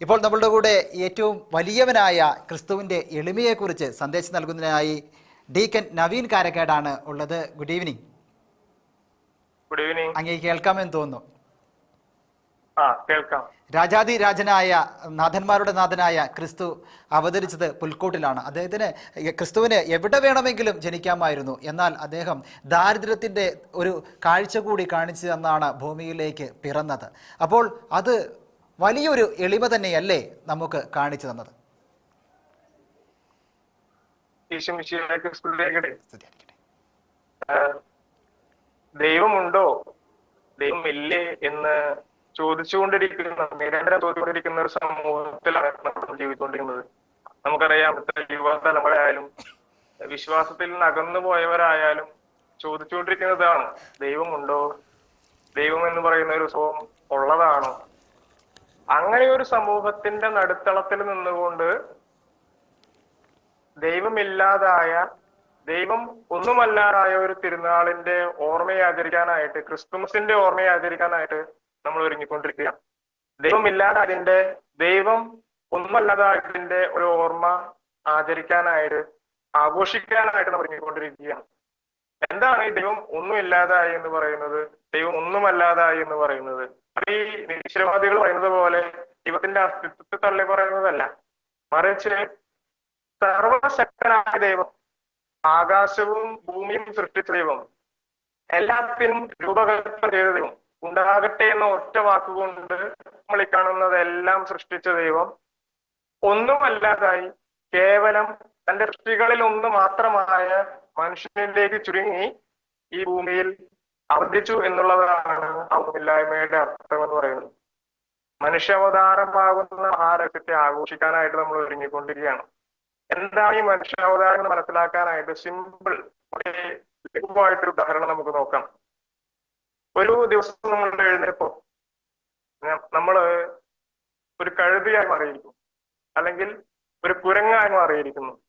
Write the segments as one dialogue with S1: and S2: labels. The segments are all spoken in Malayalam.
S1: ഇപ്പോൾ നമ്മളുടെ കൂടെ ഏറ്റവും വലിയവനായ ക്രിസ്തുവിന്റെ എളിമയെക്കുറിച്ച് സന്ദേശം നൽകുന്നതിനായി ഡീക്കൻ നവീൻ കാരക്കേടാണ് ഉള്ളത്. ഗുഡ് ഈവനിങ്
S2: ഗുഡ് ഈവനിങ്
S1: അങ്ങേ കേൾക്കാമെന്ന് തോന്നുന്നു.
S2: കേൾക്കാം.
S1: രാജാതി രാജനായ നാഥന്മാരുടെ നാഥനായ ക്രിസ്തു അവതരിച്ചത് പുൽക്കൂട്ടിലാണ്. അദ്ദേഹത്തിന് ക്രിസ്തുവിന് എവിടെ വേണമെങ്കിലും ജനിക്കാമായിരുന്നു. എന്നാൽ അദ്ദേഹം ദാരിദ്ര്യത്തിന്റെ ഒരു കാഴ്ച കൂടി കാണിച്ചു തന്നാണ് ഭൂമിയിലേക്ക് പിറന്നത്. അപ്പോൾ അത് വലിയൊരു എളിമ തന്നെയല്ലേ നമുക്ക് കാണിച്ചു തന്നത്.
S2: ദൈവമുണ്ടോ? ദൈവമില്ലേ എന്ന് ചോദിച്ചുകൊണ്ടിരിക്കുന്ന നിരന്തരം ചോദിച്ചുകൊണ്ടിരിക്കുന്ന ഒരു സമൂഹത്തിലാണ് നമ്മൾ ജീവിച്ചുകൊണ്ടിരിക്കുന്നത്. നമുക്കറിയാം ഇത്ര യുവതലമുറയായാലും വിശ്വാസത്തിൽ നിന്ന് അകന്നു പോയവരായാലും ചോദിച്ചുകൊണ്ടിരിക്കുന്നതാണ് ദൈവമുണ്ടോ? ദൈവം എന്ന് പറയുന്ന ഒരു സ്വഭാവം ഉള്ളതാണോ? അങ്ങനെ ഒരു സമൂഹത്തിന്റെ നടുത്തളത്തിൽ നിന്നുകൊണ്ട് ദൈവമില്ലാതായ ദൈവം ഒന്നുമല്ലാതായ ഒരു തിരുനാളിന്റെ ഓർമ്മയെ ആചരിക്കാനായിട്ട് ക്രിസ്തുമസിന്റെ ഓർമ്മയെ ആചരിക്കാനായിട്ട് നമ്മൾ ഒരുങ്ങിക്കൊണ്ടിരിക്കുകയാണ്. ദൈവമില്ലാതായതിന്റെ ദൈവം ഒന്നുമല്ലാതായതിന്റെ ഒരു ഓർമ്മ ആചരിക്കാനായിട്ട് ആഘോഷിക്കാനായിട്ട് നമ്മൾ ഒരുങ്ങിക്കൊണ്ടിരിക്കുകയാണ്. എന്താണ് ഈ ദൈവം ഒന്നുമില്ലാതായി എന്ന് പറയുന്നത്? ദൈവം ഒന്നുമല്ലാതായി എന്ന് പറയുന്നത്? അത് ഈ നിരീശ്വരവാദികൾ പറയുന്നത് പോലെ ദൈവത്തിന്റെ അസ്തിത്വത്തെ തള്ളി പറയുന്നതല്ല. മറിച്ച് സർവശക്തനായ ദൈവം ആകാശവും ഭൂമിയും സൃഷ്ടിച്ച ദൈവം എല്ലാത്തിനും രൂപകൽപ്പന ചെയ്ത ദൈവം ഉണ്ടാകട്ടെ എന്ന ഒറ്റ വാക്കുകൊണ്ട് നമ്മൾ ഈ കാണുന്നതെല്ലാം സൃഷ്ടിച്ച ദൈവം ഒന്നുമല്ലാതായി കേവലം തന്റെ സൃഷ്ടികളിൽ ഒന്ന് മാത്രമായ മനുഷ്യനിലേക്ക് ചുരുങ്ങി ഈ ഭൂമിയിൽ അവതരിച്ചു എന്നുള്ളതാണ് അവമില്ലായ്മയുടെ അർത്ഥം എന്ന് പറയുന്നത്. മനുഷ്യാവതാരമാകുന്ന മഹാരഹസ്യത്തെ ആഘോഷിക്കാനായിട്ട് നമ്മൾ ഒരുങ്ങിക്കൊണ്ടിരിക്കുകയാണ്. എന്താണ് ഈ മനുഷ്യാവതാരം എന്ന് മനസ്സിലാക്കാനായിട്ട് സിമ്പിൾ ലഘുവായിട്ടൊരു ഉദാഹരണം നമുക്ക് നോക്കാം. ഒരു ദിവസം നമ്മൾ എഴുന്നേപ്പോ നമ്മൾ ഒരു കഴുതിയായി മാറിയിരിക്കും. അല്ലെങ്കിൽ ഒരു കുരങ്ങായി മാറിയിരിക്കുന്നു.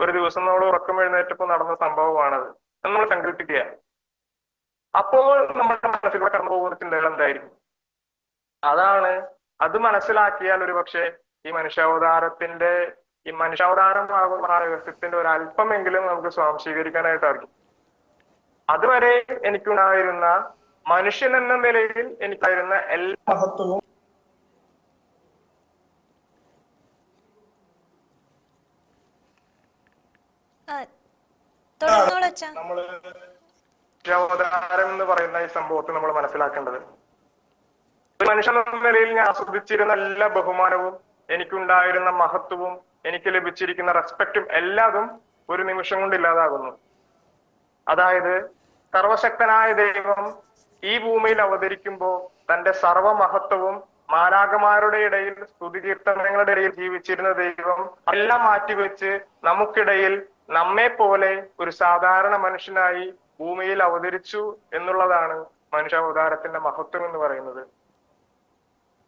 S2: ഒരു ദിവസം നമ്മൾ ഉറക്കം എഴുന്നേറ്റപ്പോൾ നടന്ന സംഭവമാണത്. എന്ന് നമ്മൾ സങ്കല്പിക്കുക. അപ്പോൾ നമ്മുടെ മനസ്സിലൂടെ കടന്നു പോകുന്ന ചിന്തകൾ എന്തായിരിക്കും? അതാണ് അത് മനസ്സിലാക്കിയാൽ ഒരു പക്ഷേ ഈ മനുഷ്യാവതാരത്തിന്റെ ഈ മനുഷ്യാവതാരമാകുന്ന ആ രഹസ്യത്തിന്റെ ഒരു അല്പമെങ്കിലും നമുക്ക് സ്വാംശീകരിക്കാനായിട്ടായിരിക്കും. അതുവരെ എനിക്കുണ്ടായിരുന്ന മനുഷ്യൻ എന്ന നിലയിൽ എനിക്കായിരുന്ന എല്ലാ മഹത്വവും നമ്മൾ എന്ന് പറയുന്ന ഈ സംഭവത്തെ നമ്മൾ മനസ്സിലാക്കേണ്ടത്. ഒരു മനുഷ്യൻ എന്ന നിലയിൽ ഞാൻ ആസ്വദിച്ചിരുന്ന എല്ലാ ബഹുമാനവും എനിക്കുണ്ടായിരുന്ന മഹത്വവും എനിക്ക് ലഭിച്ചിരിക്കുന്ന റെസ്പെക്റ്റും എല്ലാതും ഒരു നിമിഷം കൊണ്ട് ഇല്ലാതാകുന്നു. അതായത് സർവശക്തനായ ദൈവം ഈ ഭൂമിയിൽ അവതരിക്കുമ്പോൾ തന്റെ സർവമഹത്വവും മാലാകമാരുടെ ഇടയിൽ സ്തുതി കീർത്തനങ്ങളുടെ ഇടയിൽ ജീവിച്ചിരുന്ന ദൈവം എല്ലാം മാറ്റിവെച്ച് നമുക്കിടയിൽ നമ്മെ പോലെ ഒരു സാധാരണ മനുഷ്യനായി ഭൂമിയിൽ അവതരിച്ചു എന്നുള്ളതാണ് മനുഷ്യാവതാരത്തിന്റെ മഹത്വം എന്ന് പറയുന്നത്.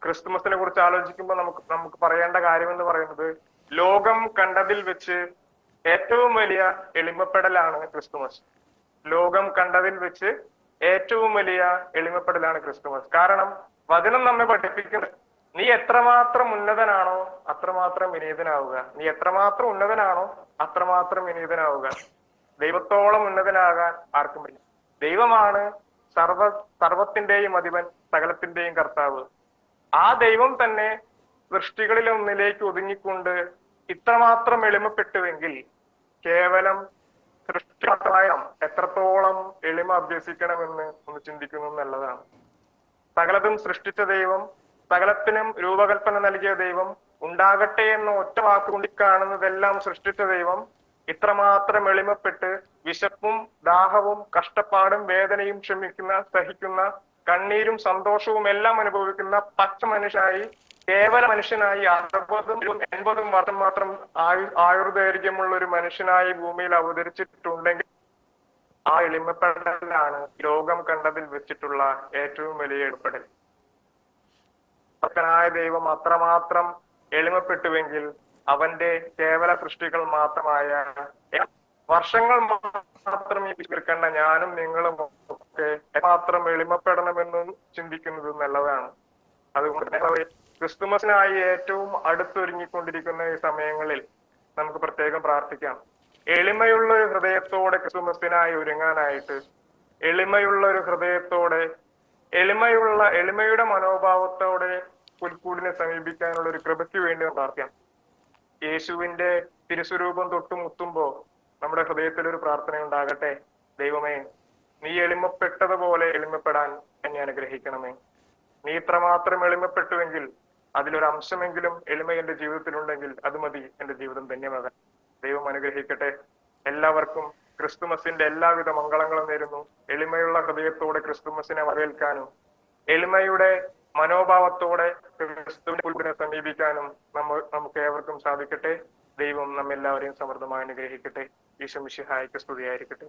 S2: ക്രിസ്തുമസിനെ കുറിച്ച് ആലോചിക്കുമ്പോൾ നമുക്ക് നമുക്ക് പറയേണ്ട കാര്യം എന്ന് പറയുന്നത് ലോകം കണ്ടതിൽ വെച്ച് ഏറ്റവും വലിയ എളിമപ്പെടലാണ് ക്രിസ്തുമസ്. ലോകം കണ്ടതിൽ വെച്ച് ഏറ്റവും വലിയ എളിമപ്പെടലാണ് ക്രിസ്തുമസ്. കാരണം വചനം നമ്മെ പഠിപ്പിക്കുന്നത് നീ എത്രമാത്രം ഉന്നതനാണോ അത്രമാത്രം വിനീതനാവുക. നീ എത്രമാത്രം ഉന്നതനാണോ അത്രമാത്രം വിനീതനാവുക. ദൈവത്തോളം ഉന്നതനാകാൻ ആർക്കും പറ്റില്ല. ദൈവമാണ് സർവ സർവത്തിന്റെയും അധിപൻ സകലത്തിന്റെയും കർത്താവ്. ആ ദൈവം തന്നെ സൃഷ്ടികളിൽ ഒന്നിലേക്ക് ഒതുങ്ങിക്കൊണ്ട് ഇത്രമാത്രം എളിമപ്പെട്ടുവെങ്കിൽ കേവലം സൃഷ്ടിയായ എത്രത്തോളം എളിമ അഭ്യസിക്കണമെന്ന് ഒന്ന് ചിന്തിക്കുന്നു നല്ലതാണ്. സകലതും സൃഷ്ടിച്ച ദൈവം സകലത്തിനും രൂപകൽപ്പന നൽകിയ ദൈവം ഉണ്ടാകട്ടെ എന്ന ഒറ്റ വാക്കുകൊണ്ട് കാണുന്നതെല്ലാം സൃഷ്ടിച്ച ദൈവം ഇത്രമാത്രം എളിമപ്പെട്ട് വിശപ്പും ദാഹവും കഷ്ടപ്പാടും വേദനയും ക്ഷമിക്കുന്ന സഹിക്കുന്ന കണ്ണീരും സന്തോഷവും എല്ലാം അനുഭവിക്കുന്ന പച്ച മനുഷ്യനായി കേവല മനുഷ്യനായി അറുപതും എൺപതും വർഷം മാത്രം ആയു ആയുർദൈർഘ്യമുള്ള ഒരു മനുഷ്യനായി ഭൂമിയിൽ അവതരിച്ചിട്ടുണ്ടെങ്കിൽ ആ എളിമപ്പെടലാണ് ലോകം കണ്ടതിൽ വെച്ചിട്ടുള്ള ഏറ്റവും വലിയ എളിപ്പെടൽ ഭക്തനായ ദൈവം അത്രമാത്രം എളിമപ്പെട്ടുവെങ്കിൽ അവന്റെ കേവല സൃഷ്ടികൾ മാത്രമായ വർഷങ്ങൾ മാത്രം ഈ തീർക്കേണ്ട ഞാനും നിങ്ങളും ഒക്കെ മാത്രം എളിമപ്പെടണമെന്നും ചിന്തിക്കുന്നത് നല്ലതാണ്. അതുകൊണ്ട് ക്രിസ്തുമസിനായി ഏറ്റവും അടുത്തൊരുങ്ങിക്കൊണ്ടിരിക്കുന്ന ഈ സമയങ്ങളിൽ നമുക്ക് പ്രത്യേകം പ്രാർത്ഥിക്കാം. എളിമയുള്ള ഒരു ഹൃദയത്തോടെ ക്രിസ്തുമസിനായി ഒരുങ്ങാനായിട്ട് എളിമയുള്ള ഒരു ഹൃദയത്തോടെ എളിമയുള്ള എളിമയുടെ മനോഭാവത്തോടെ പുൽക്കൂടിനെ സമീപിക്കാനുള്ള ഒരു കൃപയ്ക്ക് വേണ്ടി പ്രാർത്ഥിക്കാം. യേശുവിന്റെ തിരുസ്വരൂപം തൊട്ടുമുത്തുമ്പോ നമ്മുടെ ഹൃദയത്തിൽ ഒരു പ്രാർത്ഥന ഉണ്ടാകട്ടെ. ദൈവമേ നീ എളിമപ്പെട്ടതുപോലെ എളിമപ്പെടാൻ എന്നെ അനുഗ്രഹിക്കണമേ. നീ ഇത്രമാത്രം എളിമപ്പെട്ടുവെങ്കിൽ അതിലൊരു അംശമെങ്കിലും എളിമ എന്റെ ജീവിതത്തിലുണ്ടെങ്കിൽ അത് മതി എന്റെ ജീവിതം ധന്യമാകാൻ. ദൈവം അനുഗ്രഹിക്കട്ടെ. എല്ലാവർക്കും ക്രിസ്തുമസിന്റെ എല്ലാവിധ മംഗളങ്ങളും നേരുന്നു. എളിമയുള്ള ഹൃദയത്തോടെ ക്രിസ്തുമസിനെ വരവേൽക്കാനും എളിമയുടെ മനോഭാവത്തോടെ ക്രിസ്തുവിനെ സമീപിക്കാനും നമ്മൾ നമുക്ക് ഏവർക്കും സാധിക്കട്ടെ. ദൈവം നമ്മെല്ലാവരെയും സമൃദ്ധമായി അനുഗ്രഹിക്കട്ടെ. ഈശോ മിശിഹായ്ക്ക് സ്തുതിയായിരിക്കട്ടെ.